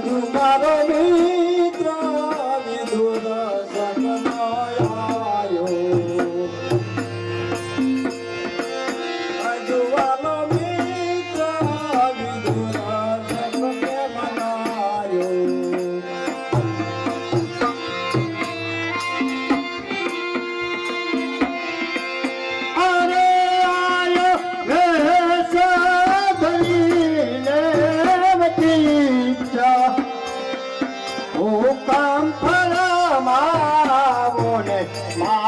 do my હુકમ ફરમાવો ને મા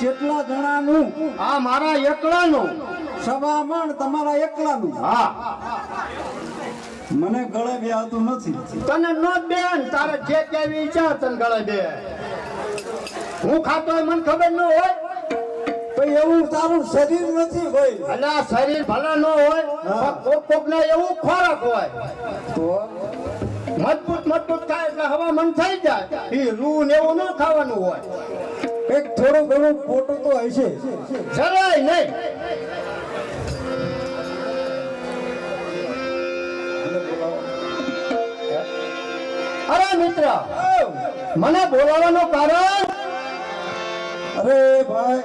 જેટલા જણાનું આ મારા એકલાનું. સવા મણ તમારા એકલાનું. હા. મને ગળે બે આવતું નથી. તને નો બેન તારે જે કેવી ઈચ્છા તને ગળે બે હું ખાતો હોય મને ખબર ન હોય. ભાઈ એવું તારું શરીર નથી ભાઈ ભલે આ શરીર ભલા ન હોય. કોક કોક ને એવું ખોરાક હોય. તો? મજબૂત મજબૂત ખાય એટલે હવા મન થઈ જાય. એ રૂ ને એવું ન ખાવાનું હોય. કંઈક થોડું ઘણું ખોટું તો હશે. જરાય નહીં. અરે મિત્ર મને બોલાવવાનું કારણ? અરે ભાઈ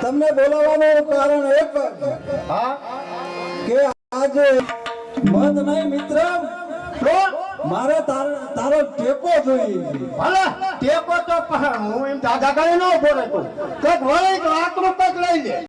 તમને બોલાવવાનું કારણ એક હા? કે આજે બંધ નહીં મિત્ર. મારે તારો ટેકો જોઈએ. ભલે, ટેકો તો હું એમ દાદા કરે ન ઊભો રહેતો કંઈક વળી લાખ રૂપિયા લઈ લે.